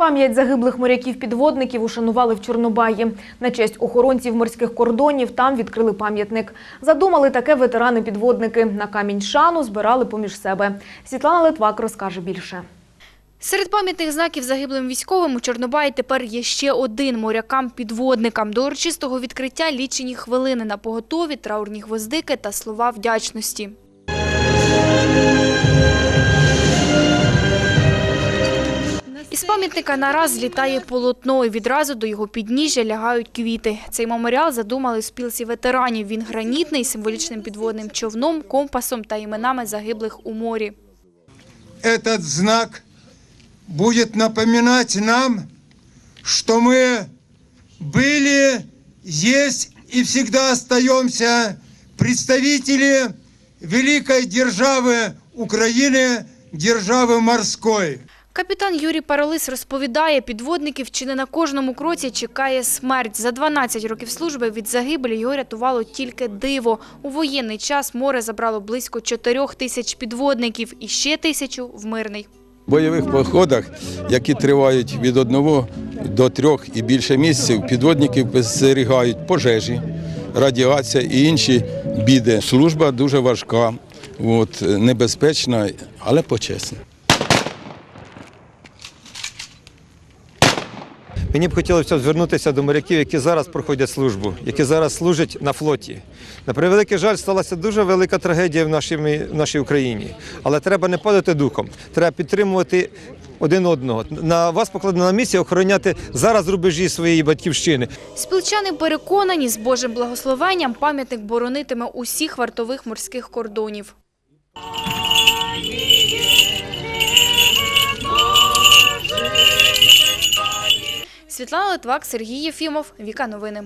Пам'ять загиблих моряків-підводників ушанували в Чорнобаї. На честь охоронців морських кордонів там відкрили пам'ятник. Задумали таке ветерани-підводники. На камінь шану збирали поміж себе. Світлана Литвак розкаже більше. Серед пам'ятних знаків загиблим військовим у Чорнобаї тепер є ще один – морякам-підводникам. До урочистого відкриття лічені хвилини на поготові, траурні гвоздики та слова вдячності. пам'ятника нараз злітає полотно, і відразу до його підніжжя лягають квіти. Цей меморіал задумали в спілці ветеранів. Він гранітний, з символічним підводним човном, компасом та іменами загиблих у морі. этот знак будет напоминать нам, что мы были, есть и всегда остаемся представители великой державы Украины, державы морской. Капітан Юрій Паролис розповідає, підводників чи не на кожному кроці чекає смерть. За 12 років служби від загибелі його рятувало тільки диво. У воєнний час море забрало близько 4 тисяч підводників і ще тисячу в мирний. В бойових походах, які тривають від одного до трьох і більше місяців, підводників спостерігають пожежі, радіація і інші біди. Служба дуже важка, небезпечна, але почесна. Мені б хотілося звернутися до моряків, які зараз проходять службу, які зараз служать на флоті. На превеликий жаль, сталася дуже велика трагедія в нашій, в нашій Україні. Але треба не падати духом, треба підтримувати один одного. На вас покладена місія охороняти зараз рубежі своєї батьківщини. Спілчани переконані, з Божим благословенням пам'ятник боронитиме усіх вартових морських кордонів. Світлана Литвак, Сергій Єфімов, Віка Новини.